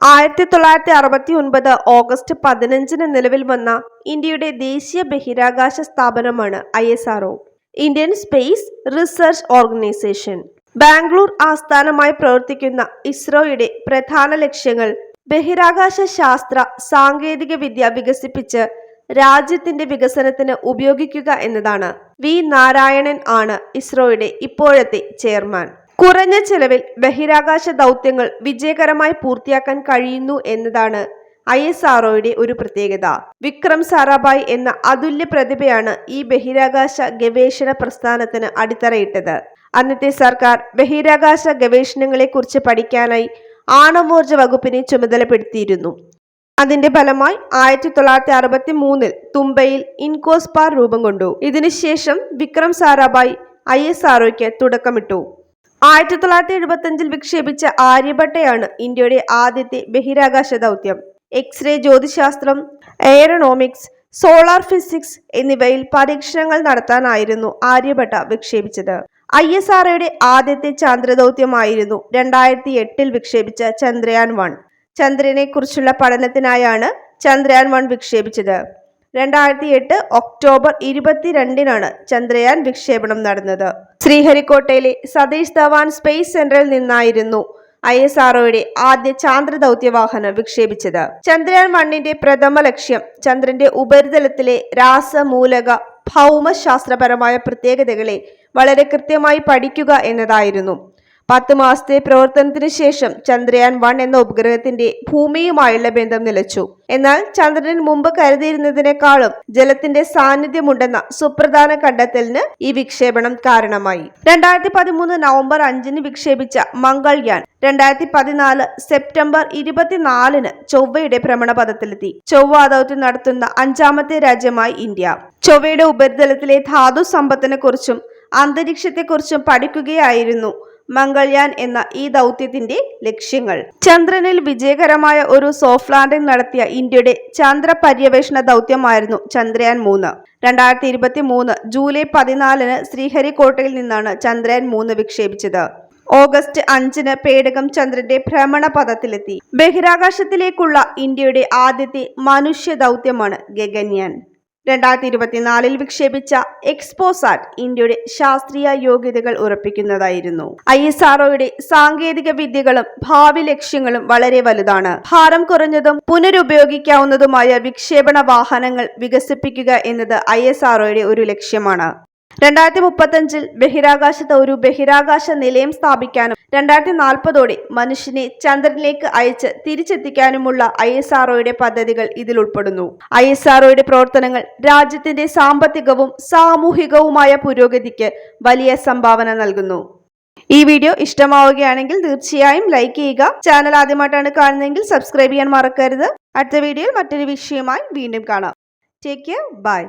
ആയിരത്തി തൊള്ളായിരത്തി അറുപത്തി ഒൻപത് ഓഗസ്റ്റ് പതിനഞ്ചിന് നിലവിൽ വന്ന ഇന്ത്യയുടെ ദേശീയ ബഹിരാകാശ സ്ഥാപനമാണ് I S R O Indian space research organisation. Bangalore ആസ്ഥാനമായി പ്രവർത്തിക്കുന്ന ഇസ്രോയുടെ പ്രധാന ലക്ഷ്യങ്ങൾ ബഹിരാകാശ ശാസ്ത്ര സാങ്കേതിക വിദ്യ വികസിപ്പിച്ച് രാജ്യത്തിന്റെ വികസനത്തിന് ഉപയോഗിക്കുക എന്നതാണ്. വി നാരായണൻ ആണ് ഇസ്രോയുടെ ഇപ്പോഴത്തെ ചെയർമാൻ. കുറഞ്ഞ ചെലവിൽ ബഹിരാകാശ ദൗത്യങ്ങൾ വിജയകരമായി പൂർത്തിയാക്കാൻ കഴിയുന്നു എന്നതാണ് ഐ എസ് ആർഒയുടെ ഒരു പ്രത്യേകത. വിക്രം സാരാഭായ് എന്ന അതുല്യ പ്രതിഭയാണ് ഈ ബഹിരാകാശ ഗവേഷണ പ്രസ്ഥാനത്തിന് അടിത്തറയിട്ടത്. അന്നത്തെ സർക്കാർ ബഹിരാകാശ ഗവേഷണങ്ങളെക്കുറിച്ച് പഠിക്കാനായി ആണവോർജ വകുപ്പിനെ ചുമതലപ്പെടുത്തിയിരുന്നു. അതിന്റെ ഫലമായി ആയിരത്തി തൊള്ളായിരത്തി അറുപത്തി മൂന്നിൽ തുമ്പയിൽ ഇൻകോസ്പാർ രൂപം കൊണ്ടു. ഇതിനുശേഷം വിക്രം സാരാഭായ് ഐ എസ് ആർഒയ്ക്ക് തുടക്കമിട്ടു. ആയിരത്തി തൊള്ളായിരത്തി എഴുപത്തി അഞ്ചിൽ വിക്ഷേപിച്ച ആര്യഭട്ടയാണ് ഇന്ത്യയുടെ ആദ്യത്തെ ബഹിരാകാശ ദൗത്യം. എക്സ്റേ ജ്യോതിശാസ്ത്രം എയറോണോമിക്സ് സോളാർ ഫിസിക്സ് എന്നിവയിൽ പരീക്ഷണങ്ങൾ നടത്താനായിരുന്നു ആര്യഭട്ട വിക്ഷേപിച്ചത്. ഐ എസ് ആർഒയുടെ ആദ്യത്തെ ചന്ദ്രദൗത്യമായിരുന്നു രണ്ടായിരത്തി എട്ടിൽ വിക്ഷേപിച്ച ചന്ദ്രയാൻ വൺ. ചന്ദ്രനെ കുറിച്ചുള്ള പഠനത്തിനായാണ് ചന്ദ്രയാൻ വൺ വിക്ഷേപിച്ചത്. രണ്ടായിരത്തി എട്ട് ഒക്ടോബർ ഇരുപത്തിരണ്ടിനാണ് ചന്ദ്രയാൻ വിക്ഷേപണം നടന്നത്. ശ്രീഹരിക്കോട്ടയിലെ സതീഷ് ധവാൻ സ്പേസ് സെന്ററിൽ നിന്നായിരുന്നു ഐ എസ് ആർഒയുടെ ആദ്യ ചാന്ദ്ര ദൗത്യവാഹനം വിക്ഷേപിച്ചത്. ചന്ദ്രയാൻ വണ്ണിന്റെ പ്രഥമ ലക്ഷ്യം ചന്ദ്രന്റെ ഉപരിതലത്തിലെ രാസമൂലക ഭൗമശാസ്ത്രപരമായ പ്രത്യേകതകളെ വളരെ കൃത്യമായി പഠിക്കുക എന്നതായിരുന്നു. പത്ത് മാസത്തെ പ്രവർത്തനത്തിന് ശേഷം ചന്ദ്രയാൻ വൺ എന്ന ഉപഗ്രഹത്തിന്റെ ഭൂമിയുമായുള്ള ബന്ധം നിലച്ചു. എന്നാൽ ചന്ദ്രനിൽ മുമ്പ് കരുതിയിരുന്നതിനേക്കാളും ജലത്തിന്റെ സാന്നിധ്യമുണ്ടെന്ന സുപ്രധാന കണ്ടെത്തലിന് ഈ വിക്ഷേപണം കാരണമായി. രണ്ടായിരത്തി പതിമൂന്ന് നവംബർ അഞ്ചിന് വിക്ഷേപിച്ച മംഗൾയാൻ രണ്ടായിരത്തി പതിനാല് സെപ്റ്റംബർ ഇരുപത്തിനാലിന് ചൊവ്വയുടെ ഭ്രമണപഥത്തിലെത്തി. ചൊവ്വ ദൗത്യം നടത്തുന്ന അഞ്ചാമത്തെ രാജ്യമായി ഇന്ത്യ. ചൊവ്വയുടെ ഉപരിതലത്തിലെ ധാതു സമ്പത്തിനെ കുറിച്ചും അന്തരീക്ഷത്തെക്കുറിച്ചും പഠിക്കുകയായിരുന്നു മംഗൾയാൻ എന്ന ഈ ദൗത്യത്തിന്റെ ലക്ഷ്യങ്ങൾ. ചന്ദ്രനിൽ വിജയകരമായ ഒരു സോഫ്റ്റ് ലാൻഡിംഗ് നടത്തിയ ഇന്ത്യയുടെ ചന്ദ്ര പര്യവേഷണ ദൗത്യമായിരുന്നു ചന്ദ്രയാൻ മൂന്ന്. രണ്ടായിരത്തി ഇരുപത്തി മൂന്ന് ജൂലൈ പതിനാലിന് ശ്രീഹരിക്കോട്ടയിൽ നിന്നാണ് ചന്ദ്രയാൻ മൂന്ന് വിക്ഷേപിച്ചത്. ഓഗസ്റ്റ് അഞ്ചിന് പേടകം ചന്ദ്രന്റെ ഭ്രമണപഥത്തിലെത്തി ബഹിരാകാശത്തിലേക്കുള്ള ഇന്ത്യയുടെ ആദ്യത്തെ മനുഷ്യ ദൗത്യമാണ് ഗഗൻയാൻ. രണ്ടായിരത്തി ഇരുപത്തിനാലിൽ വിക്ഷേപിച്ച എക്സ്പോസാറ്റ് ഇന്ത്യയുടെ ശാസ്ത്രീയ യോഗ്യതകൾ ഉറപ്പിക്കുന്നതായിരുന്നു. ഐ എസ് ആർഒയുടെ സാങ്കേതിക വിദ്യകളും ഭാവി ലക്ഷ്യങ്ങളും വളരെ വലുതാണ്. ഭാരം കുറഞ്ഞതും പുനരുപയോഗിക്കാവുന്നതുമായ വിക്ഷേപണ വാഹനങ്ങൾ വികസിപ്പിക്കുക എന്നത് ഐ എസ് ആർഒയുടെ ഒരു ലക്ഷ്യമാണ്. രണ്ടായിരത്തി മുപ്പത്തഞ്ചിൽ ബഹിരാകാശത്ത് ഒരു ബഹിരാകാശ നിലയം സ്ഥാപിക്കാനും രണ്ടായിരത്തി നാൽപ്പതോടെ മനുഷ്യനെ ചന്ദ്രനിലേക്ക് അയച്ച് തിരിച്ചെത്തിക്കാനുമുള്ള ഐ എസ് ആർഒയുടെ പദ്ധതികൾ ഇതിൽ ഉൾപ്പെടുന്നു. ഐ എസ് ആർഒയുടെ പ്രവർത്തനങ്ങൾ രാജ്യത്തിന്റെ സാമ്പത്തികവും സാമൂഹികവുമായ പുരോഗതിക്ക് വലിയ സംഭാവന നൽകുന്നു. ഈ വീഡിയോ ഇഷ്ടമാവുകയാണെങ്കിൽ തീർച്ചയായും ലൈക്ക് ചെയ്യുക. ചാനൽ ആദ്യമായിട്ടാണ് കാണുന്നതെങ്കിൽ സബ്സ്ക്രൈബ് ചെയ്യാൻ മറക്കരുത്. അടുത്ത വീഡിയോയിൽ മറ്റൊരു വിഷയമായി വീണ്ടും കാണാം. Take care bye